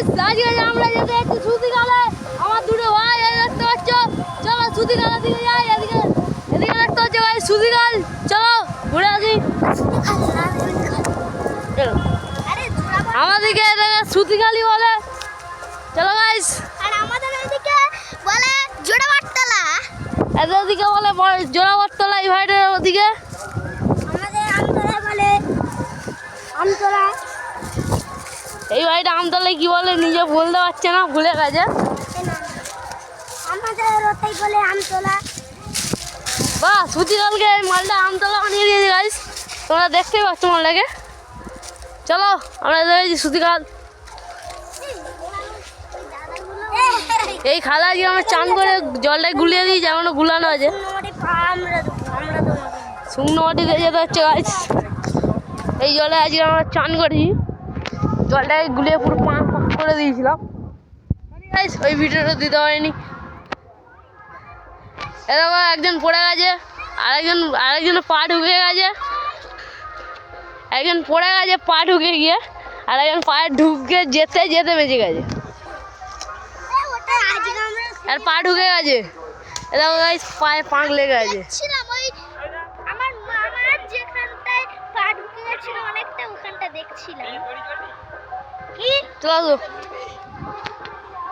আজকে আমরা যেতে একটু সুতি গালে আমার দুটো ভাই এই দেখতে পাচ্ছ? চলো সুতি গালা দিকে যাই এদিকে এদিকে দেখতে পাচ্ছ ভাই সুতি গাল চলো ঘুরে আসি। আমাদেরকে এটাকে সুতি গালি বলে। চলো গাইস আর আমাদের এদিকে বলে জোড়াবাটতলা। এদের ওদিকে বলে বড়- জোড়াবরতলা এই ভাইটার ওদিকে আমাদের আমতলা বলে আমতলা। এই ভাইটা আমতলায় কি বলে নিজে বলতে পারছে না ভুলে গেছে। আমাদের বলে আমতলা বাহ সুতিকালকে এই মালটা আমতলা বানিয়ে দিয়েছে গাইস তোমরা দেখতেই পাচ্ছ মালটাকে। চলো আমরা দেখেছি সুতিকাল এই খালা আজকে আমরা চান করে জলটাই গুলিয়ে দিই যেমন গুলানো আছে। শুকনো মাটি দিয়ে যেতে হচ্ছে গাইস এই জলে আজকে আমরা চান করেছি। জলটাকে গুলিয়ে পুরো পাঁক পাক করে দিয়েছিলাম। গাইস ওই ভিডিওটা দিতে পারিনি। এরকম একজন পড়ে গেছে আরেকজন আরেকজনের পা ঢুকে গেছে। একজন পড়ে গেছে পা ঢুকে গিয়ে আর একজন পায়ে ঢুকে যেতে যেতে বেঁচে গেছে। আর পা ঢুকে গেছে। এরকম গাইস পায়ে পাঁক লেগে গেছে। চলো।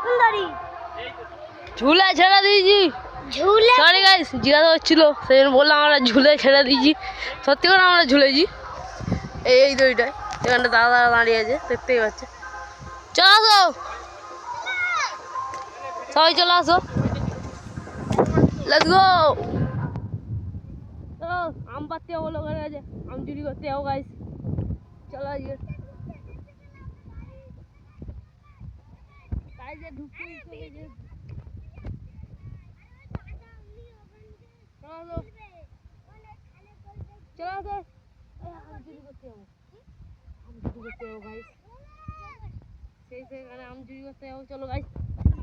সুন্দরী। ঝুলা ছেড়ে দিয়েছি। ঝুলে? সরি গাইস জিজ্ঞাসা করছিল সেই জন্য বললাম আমরা ঝুলে ছেড়ে দিয়েছি। সত্যি করে আমরা ঝুলেছি। এই এই দইটায় এখানটা দাদা দাদা দাঁড়িয়ে আছে দেখতেই পাচ্ছে। চলো আসো। সবাই চলে আসো। লেটস গো আম পাততে বলো ঘরে আছে আম চুরি করতে যাব গাইস চলো আজকে। ঢুকতে চলে গেছে। চলো। আসো। চুরি করতে যাব। আম চুরি করতে যাব গাইস সেই সেখানে আম চুরি করতে যাব। চলো গাইস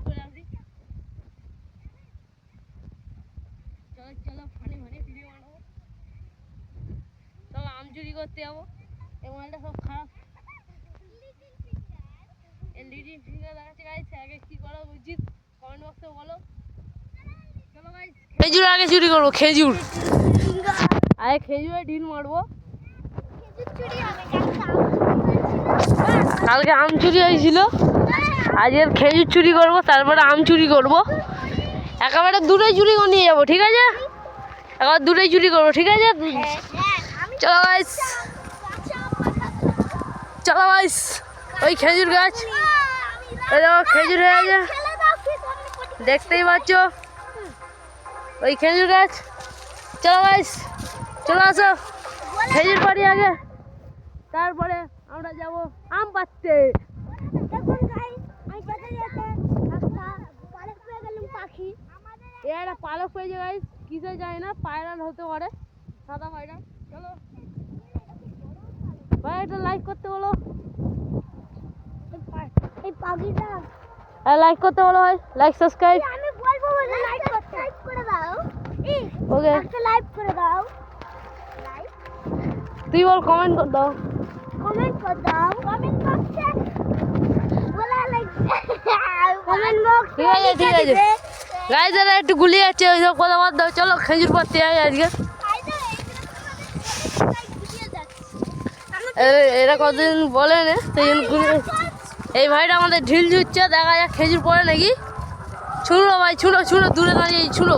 করে আসি। চলো চলো ফানি ফানি ভিডিও বানাবো। চলো আম চুরি করতে যাব। এই মোবাইলটা সব খারাপ। এলইডি ফিঙ্গার দেখাচ্ছে গাইস আগে কি করা উচিত কমেন্ট বক্সে বলো। চলো গাইস খেজুর আগে চুরি করব খেজুর। আগে খেজুরে ঢিল মারবো। কালকে আম চুরি হয়েছিল। আজকের খেজুর চুরি করব তারপরে আম চুরি করব। একেবারে দুটোই চুরি করে নিয়ে যাব ঠিক আছে? একবার দুটোই চুরি করব ঠিক আছে? চলো গাইস চলো গাইস ওই খেজুর গাছ। খেজুর হয়ে গেছে। দেখতেই পাচ্ছ? ওই খেজুর গাছ। চলো গাইস চলো আসো। খেজুর পাড়ি আগে। তারপরে আমরা যাব আম পাড়তে। পাখি এ একটা পালক পেয়েছে গাইস কিসে যায় না? পায়রান হতে পারে। সাদা পায়রা চলো। ভাই লাইক করতে বলো। এই পাখিটা আর লাইক করতে বলো ভাই। লাইক সাবস্ক্রাইব আমি বলব বলে লাইক সাবস্ক্রাইব করে দাও। ওকে একটা লাইক করে দাও। লাইক তুই বল কমেন্ট কর দাও। কমেন্ট করে দাও। কমেন্ট বক্সে বলা লাইক কমেন্ট বক্স ঠিক আছে, ঠিক আছে। গাইস এরা একটু গুলিয়ে যাচ্ছে ওই সব কথা বাদ দাও। চলো খেজুর পাড়তে যাই আজকে। এরা কতদিন বলে না সেই জন্য এই ভাইটা আমাদের ঢিল ছুটছে দেখা যাক খেজুর পড়ে নাকি। ছুঁড়ো ভাই ছুঁড়ো ছুঁড়ো দূরে দাঁড়িয়ে ছুঁড়ো।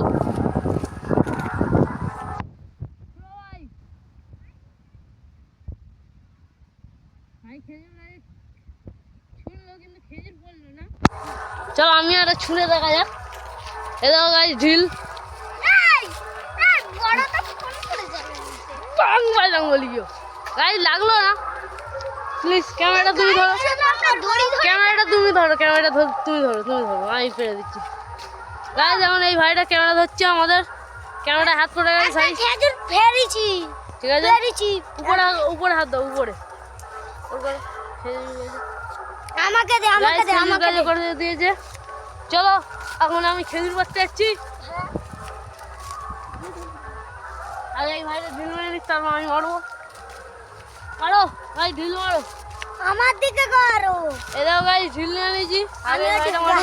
চলো আমি একটা ছুঁড়ে দেখা যাক। এ দেখো গাছ ঢিল। গাইস লাগল না? প্লিজ ক্যামেরাটা তুমি ধরো। ক্যামেরাটা তুমি ধরো ক্যামেরাটা ধর তুমি ধরো তুমি ধরো। আমি ফেলে দিচ্ছি। গাইস যেমন এই ভাইটা ক্যামেরা ধরছে আমাদের। ক্যামেরা হাত পড়ে গেছে খেজুর ঠিক আছে? ফেরিছি উপরে উপরে হাত দাও উপরে। উপরে আমাকে দে আমাকে দে আমাকে দে। করে দিয়েছে। চলো এখন আমি খেজুর পাড়তে যাচ্ছি। আগে এই ভাইটা ঢিল মেরে তারপর আমি মারবো। মারো। ভাই ঢিল মারো। আমার দিকে করো। এই দেখো গাইস ঢিল নিয়ে নিয়েছি।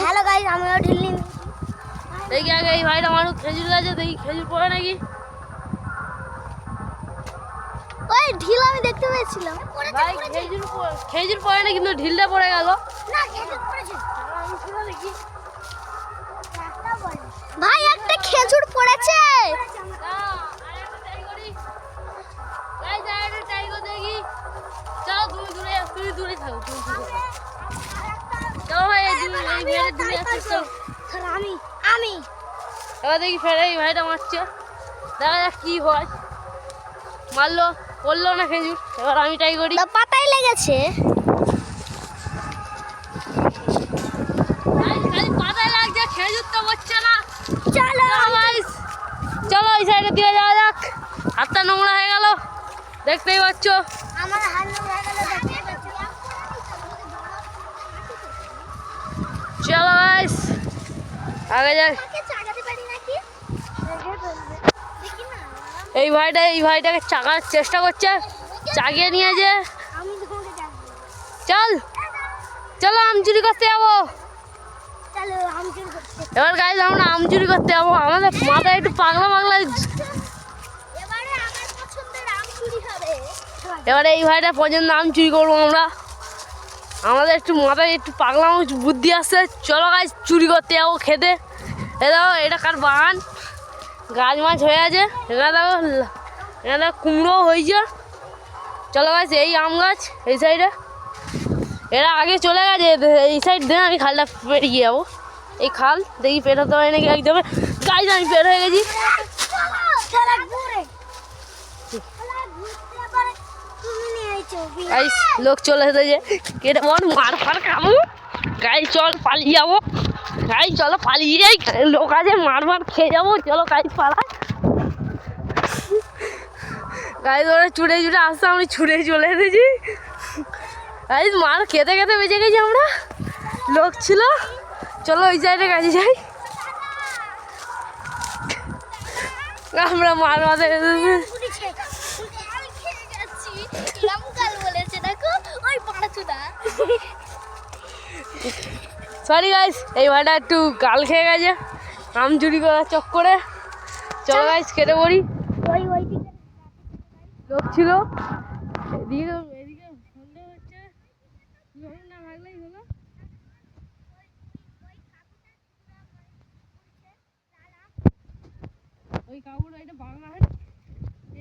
হ্যালো গাইস আমিও ঢিল নিয়ে দেখি আগে এই ভাইটা মারুক খেজুর গাছে দেখি খেজুর পড়ে নাকি। ওই ঢিল আমি দেখতে পেয়েছিলাম। ভাই খেজুর খেজুর পড়ে না কিন্তু ঢিলটা পড়ে গেল। না খেজুর পড়েছে। ভাই একটা খেজুর পড়েছে। দূরে আসছে আমি আমি। এবার দেখি ফেরে এই ভাইটা মারছে। দেখা যাক কি হয়। মারলো পড়ল না খেজুর। এবার আমি ট্রাই করি। পাতায় লেগেছে। পাতায় লাগছে খেজুর তো হচ্ছে না। চলো। চলো চলো এই সাইডে দিয়ে যাওয়া যাক। হাতটা নোংরা হয়ে গেল। দেখতেই পাচ্ছ। আমার হাত নোংরা গেল দেখতে পাচ্ছি চলো গাইস আগে যাই। এই ভাইটা এই ভাইটাকে চাকার চেষ্টা করছে। চাগিয়ে নিয়েছে। চল। চলো আম চুরি করতে যাব। এবার গাইজ আমরা আম চুরি করতে যাব। আমাদের মাথায় একটু পাগলা পাগলা এবারে এই ভাইটা পর্যন্ত আম চুরি করব আমরা। আমাদের একটু মাথায় একটু পাগলা বুদ্ধি আসছে চলো গাছ চুরি করতে যাব খেতে। এ দেখো, এটা কার বাগান? গাছ মাছ হয়ে আছে। এখানে দেখো এখানে দেখো কুমড়ো হয়েছে। চলো গাছ এই আম গাছ, এই সাইডে এরা আগে চলে গেছে এই সাইড দিয়ে আমি খালটা পেরিয়ে যাব। এই খাল, দেখি পেরোতে হয় নাকি একদম। গাছ আমি পের হয়ে গেছি চলো ঘুরে চলো ঘুরতে পারে তুমি নিয়ে আইছো গাইস লোক চলে এসেছে কেটে মন মার ফার খাব। গাই চল পালিয়ে যাব। গাই চলো পালিয়ে যাই। লোক আছে, মার মার খেয়ে যাব। চলো গাই পালাই। গাই ওরা ছুটে ছুটে আসতে আমি ছুটে চলে এসেছি। গাইস মার খেতে খেতে বেঁচে গেছি আমরা। লোক ছিল। চলো ওই সাইডে কাজে যাই। আমরা মার মাথায় এসেছি পুড়িছে আমি খেয়ে গেছি কিরাম কাল বলেছে দেখো ওই পাড়াচুদা সরি গাইস এই ভাইটা একটু গাল খেয়ে গেছে। আম চুরি করার চক্করে। চলো গাইস কেটে পড়ি লোক ছিল। এদিকে এদিকে সন্দেহ হচ্ছে। না থাকলেই হলো। ওই কাপড় এটা বাংলা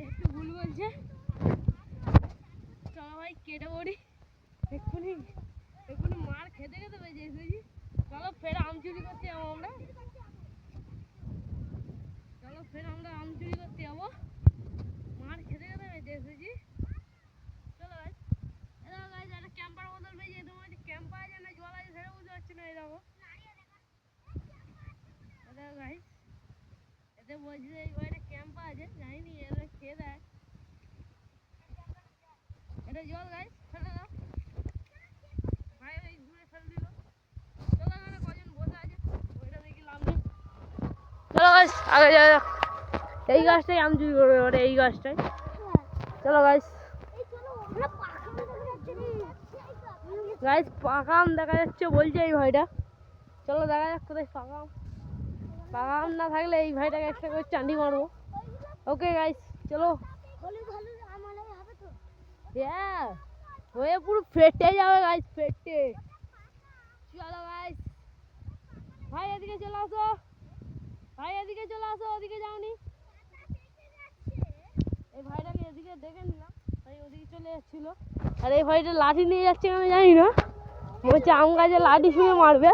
একটু ভুল বলছে। চলো ভাই কেটে পড়ি এক্ষুনি এক্ষুনি মার খেতে খেতে বেঁচে এসেছি চলো ফের আম চুরি করতে যাব আমরা। চলো ফের আমরা আম চুরি করতে যাব। মার খেতে খেতে বেঁচে এসেছি চলো গাইস একটা ক্যাম্পার বোতল পেয়েছি তোমার ক্যাম্প আছে না, জল আছে সেটা বুঝতে পারছি না দেখো। এদাও গাইস এতে বলছি এই বাড়িতে ক্যাম্প আছে, জানিনি, এরা খেয়ে দেয়? এটা জল গাইস ফেলে দাও ভাই ওই ঘুরে ফেলে দিল চলো এখানে কজন বসে আছে ওইটা দেখি লাভ নেই চলো গাইস আগে যাক এই গাছটাই আম চুরি করবে, এবারে এই গাছটাই। চলো চলো আমরা পাখা দেখা যাচ্ছে বলছে এই ভাইটা। চলো, দেখা যাক কোথায় পাকা আম। পাকা না থাকলে এই ভাইটাকে একটা করে চান্ডি মারবো। ওকে গাইস চলো। হ্যাঁ হয়ে পুরো ফেটে যাবে গাইস ফেটে। চলো গাইস ভাই, এদিকে চলে আসো। ভাই এদিকে চলে আসো ওদিকে যাওনি। এই ভাইটাকে এদিকে দেখে নিলাম ভাই ওদিকে চলে যাচ্ছিল। আর এই ভাইটা লাঠি নিয়ে যাচ্ছে আমি জানি না। বলছে আম গাছে লাঠি শুয়ে মারবে।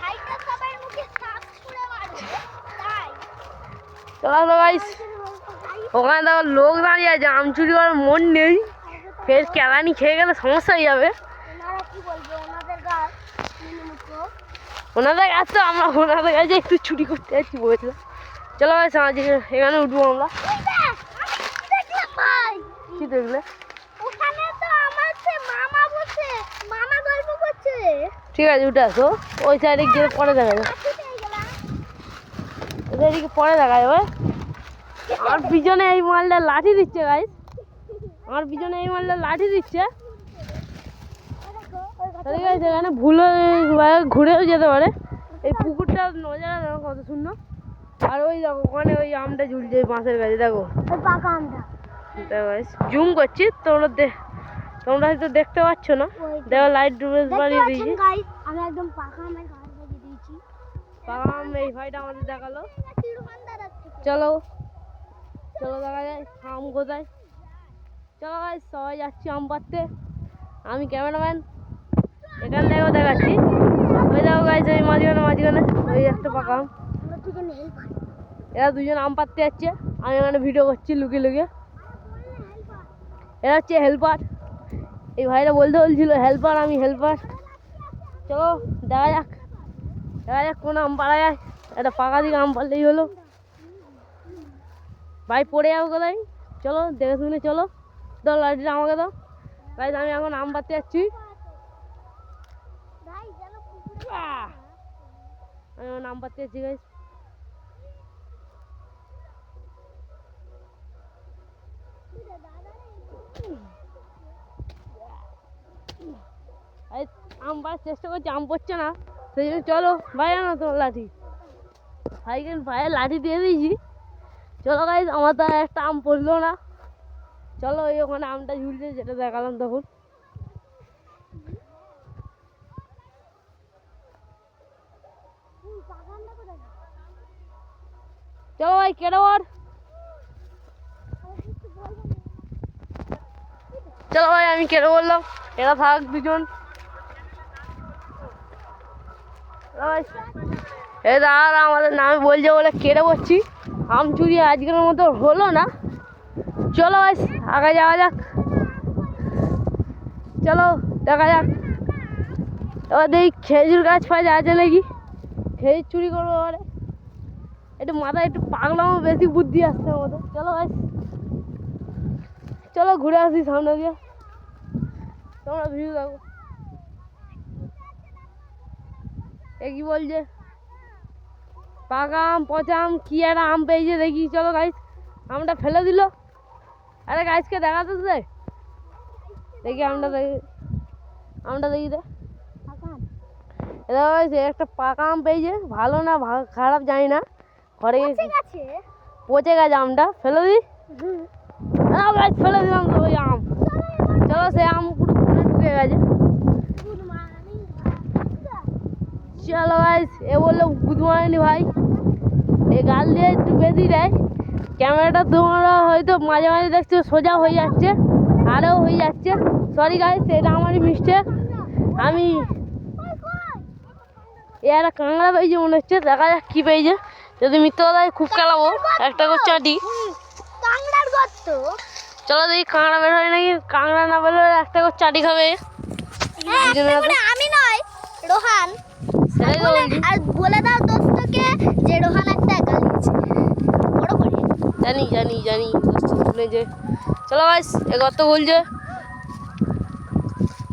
ভাইটা ছুঁড়ে চলো আসো গাইস ওখানে দেখো লোক দাঁড়িয়ে আছে আম চুরি করার মন নেই। ফের কেলানি খেয়ে গেলে সমস্যা হয়ে যাবে ওনারা কি বলবে ওনাদের গাছ মুখো ওনাদের কাছে আমরা ওনাদের কাছে একটু ছুটি করতে যাচ্ছি বলছিলাম। চলো ভাই, সামাজিক এখানে উঠবো আমরা। কি দেখলে? ঠিক আছে, উঠে আসো। ওই সাইডে গিয়ে পরে দেখা যাবে। ওই সাইডে পরে দেখা যাবে। আমার পিছনে এই মালটা লাঠি দিচ্ছে গাইস আমার পিছনে এই মারলে লাঠি দিচ্ছে। ঠিক আছে এখানে ভুলে ঘুরেও যেতে পারে। এই পুকুরটা নজারা দেখো কত সুন্দর। আর ওই দেখো ওখানে ওই আমটা ঝুলছে বাঁশের কাছে দেখো। পাকা আমটা। দেখো জুম করছি তোমরা দে তোমরা হয়তো দেখতে পাচ্ছ না। দেখো লাইট ডুবে বাড়িয়ে দিয়েছি। আমি একদম পাকা আমের গাছ লাগিয়ে দিয়েছি। বাবা এই ভাইটা আমাদের দেখাল। চলো চলো দেখা যায় আম কোথায়। চলো ভাই সবাই যাচ্ছি আম পাড়তে। আমি ক্যামেরাম্যান। এখান থেকেও দেখাচ্ছি। ওই দেখো গাইজ ওই মাঝখানে মাঝখানে ওই একটা পাকা এরা দুজন আম পাড়তে যাচ্ছে। আমি এখানে ভিডিও করছি লুকিয়ে লুকিয়ে। এরা হচ্ছে হেল্পার এই ভাইরা বলতে বলছিল হেল্পার আমি হেল্পার চলো, দেখা যাক। দেখা যাক কোন আম পাড়া যায়। একটা পাকা দিকে আম পারলেই হলো। ভাই, পড়ে যাব কোথায়? চলো, দেখে শুনে চলো। দাও লাঠিটা আমাকে দাও। ভাই আমি এখন আম পাড়তে যাচ্ছি ভাই যেন পুকুরে আহ! আমি এখন আম পাড়তে যাচ্ছি গাইজ এই আম পাড়ার চেষ্টা করছি আম পড়ছে না সেই জন্য চলো ভাই আনো তোমার লাঠি ভাইকে ভাইয়ের লাঠি দিয়ে দিয়েছি চলো গাইজ আমার তো একটা আম পড়ল না চলো ওই ওখানে আমটা ঝুলছে যেটা দেখালাম তখন পাকা আমটা কোথায় চলো ভাই কেটে ওর চলো ভাই, আমি কেটে বললাম? এরা থাক দুজন। এই আর আমাদের নামে বলছে বলে কেটে বসছি। আম চুরি আজকের মতো হলো না। চলো ভাই, আগে যাওয়া যাক। চলো, দেখা যাক। এবার দেখি খেজুর গাছ ফাছ আছে নাকি? খেজুর চুরি করব এবারে। একটু মাথায় একটু পাগলামো বেশি বুদ্ধি আসছে আমাদের। চলো ভাই চলো ঘুরে আসি সামনে দিয়ে। তোমরা ভিউ দেখো। এ কি বলছে? পাকা আম পচা আম কি একটা আম পেয়েছে দেখি। চলো গাইস আমটা ফেলে দিল। আরে গাইসকে দেখাতে দে দেখি আমটা দেখি। আমটা দেখি দে। এটা একটা পাকা আম পেয়েছে। ভালো না খারাপ জানি না। ঘরে ঠিক পচে গেছে আমটা। ফেলে দিই গাছ ফেলে দিলাম তো ওই আম। চলো সে আম পুরো ঢুকে গেছে। চলো গাইস এ বলল গুড মর্নিং ভাই। এই গাল দিয়ে একটু বেশি দেয়। ক্যামেরাটা তোমরা হয়তো মাঝে মাঝে দেখছ সোজা হয়ে যাচ্ছে আরও হয়ে যাচ্ছে। সরি গাইস এটা আমারই মিস্টেক আমি এ একটা কাঁকড়া পেয়েছে মনে হচ্ছে দেখা যাক কী পেয়েছে। যদি মিথ্যে কথা হয় খুব খেলাবো একটা করে চাটি কাংড়ার গর্ত। চলো দেখি কাঁকড়া বের হয় নাকি? কাঁকড়া না বের হলে একটা করে চাটি খাবে। হ্যাঁ, আমি নয় রোহান। বলে- বলছি আর বলে দাও দোস্তকে যে রোহান একটা গালিছে বড় করে। জানি জানি জানি। শুনেছে চলো ভাই এ কত বলছে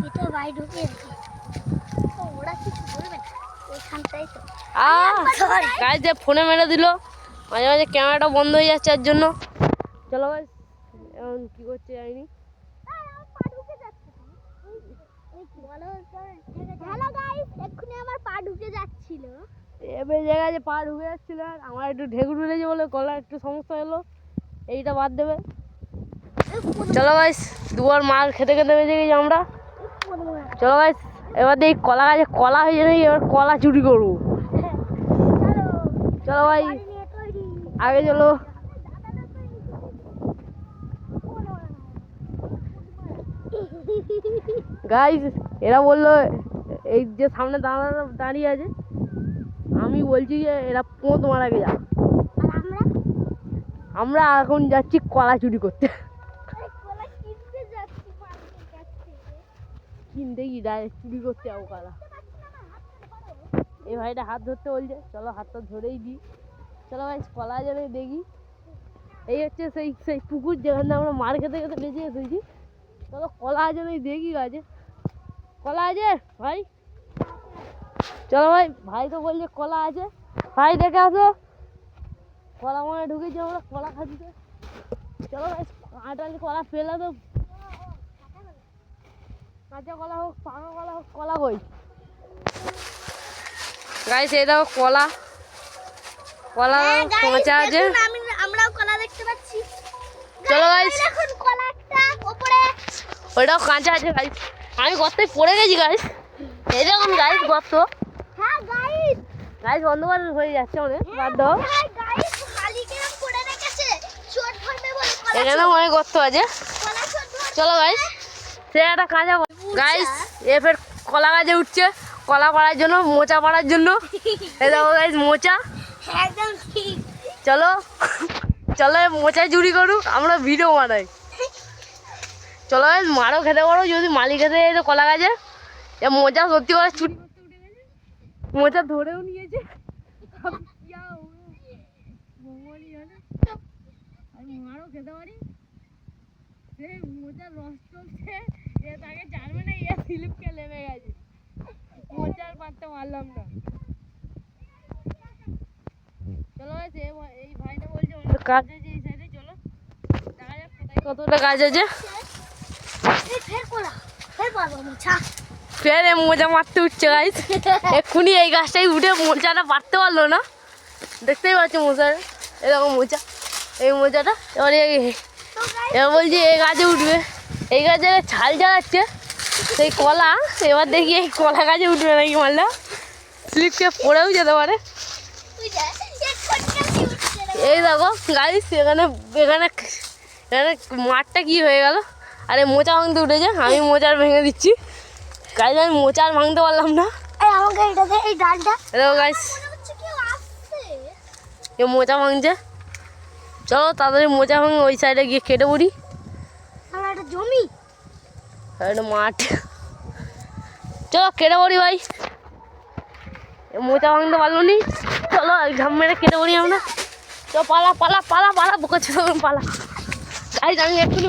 এটা ভাই ঢুকে ওরা কিছু বলবে না। গাছ যে ফোনে মেরে দিল মাঝে মাঝে ক্যামেরাটা বন্ধ হয়ে যাচ্ছে এর জন্য। চলো ভাই এখন কি করছে জানি এবার জায়গায় যে পা ঢুকে যাচ্ছিল আমার একটু ঢেকুর উঠেছে বলে গলার একটু সমস্যা হলো এইটা বাদ দেবে। চলো ভাই দুবার মার খেতে খেতে বেঁচে গেছি আমরা। চলো ভাই এবার দেখি কলা গাছে কলা হয়েছে নাকি এবার কলা চুরি করব। চলো ভাই আগে চলো। গাইজ এরা বলল এই যে সামনে দাঁড়া দাঁড়িয়ে আছে আমি বলছি যে এরা পোঁত আর আমরা? আমরা এখন যাচ্ছি কলা চুরি করতে আরে কলা কিনতে যাচ্ছি মার্কেটের কাছ থেকে কি ডাইরেক্ট চুরি করতে যাব কলা এই ভাইটা হাত ধরতে বলছে, চলো হাতটা ধরেই দিই। চলো ভাই, কলা যেন দেখি। এই হচ্ছে সেই সেই পুকুর যেখানে আমরা মার খেতে খেতে বেঁচে এসেছি। চলো কলা আছে নাকি দেখি গাছে। কলা আছে ভাই? চলো ভাই ভাই তো বলছে কলা আছে। ভাই, দেখে আসো। কলা মানে ঢুকেছি আমরা, কলা খাচ্ছি। চলো ভাই কাঁটালি কলা ফেলে তো কাঁচা কলা হোক পাকা কলা হোক কলা কই? গাইস এই দেখো কলা। কলা হ্যাঁ, কাঁচা আছে। আমি আমরাও কলা দেখতে পাচ্ছি। চলো. ওই দেখুন কলা একটা উপরে ওইটাও কাঁচা আছে গাইস আমি গর্তে পড়ে গেছি গাইস এই দেখুন গাইস গর্ত। হ্যাঁ গাইস গাইস অন্ধকার হয়ে যাচ্ছে অনেক বাদ দাও। হ্যাঁ গাইস এখানেও অনেক গর্ত আছে। চলো গাইস সে একটা কাঁচা গাইস এ ফের কলা গাছে উঠছে। কলা পাড়ার জন্য মোচা পাড়ার জন্য। এই দেখো গাইস মোচা। একদম ঠিক। চলো চলো এ মোচা চুরি করুক আমরা ভিডিও বানাই। চলো গাইস মারও খেতে পারো যদি মালিক খেতে যেত কলা গাছে। এ মোচা সত্যি করে চুরি করতে উঠে গেছে মোচা ধরেও নিয়েছে। মারও খেতে পারি? সে মোচার রস চলছে। এ তাকে জানবে না এ স্লিপকে নেমে গেছে। মারলাম না। চলো এই ভাইটা বলছে কাজ আছে এই সাইডে চলো। দেখা যাক কতটা কাজ আছে? ফের মোজা মারতে উঠছে গাইস এক্ষুনি এই গাছটাই উঠে মোচাটা পারতে পারল না। দেখতেই পাচ্ছ মোচার এরকম মোচা এই মোচাটা এবারে এবার বলছি এই গাছে উঠবে। এই গাছে ছাল জ্বালাচ্ছে সেই কলা এবার দেখি এই কলা গাছে উঠবে নাকি মারলা স্লিপকে পড়েও যেতে পারে। এই দেখো গাইস এখানে এখানে এখানে মাঠটা কি হয়ে গেল? আরে মোচা ভাঙতে উঠেছে আমি মোচার ভেঙে দিচ্ছি। গাইস আমি মোচা আর ভাঙতে পারলাম না। মোচা ভাঙছে। চলো তাড়াতাড়ি মোচা ভাঙে ওই সাইডে গিয়ে কেটে পড়ি। জমি? একটা মাঠ। চলো, কেটে পড়ি ভাই। মোচা ভাঙতে পারল নি চলো ঝাম মেরে কেটে পড়ি আমরা। চলো, পালা পালা পালা পালা, বুকে ছিল, পালা। তাই আমি এক্ষুনি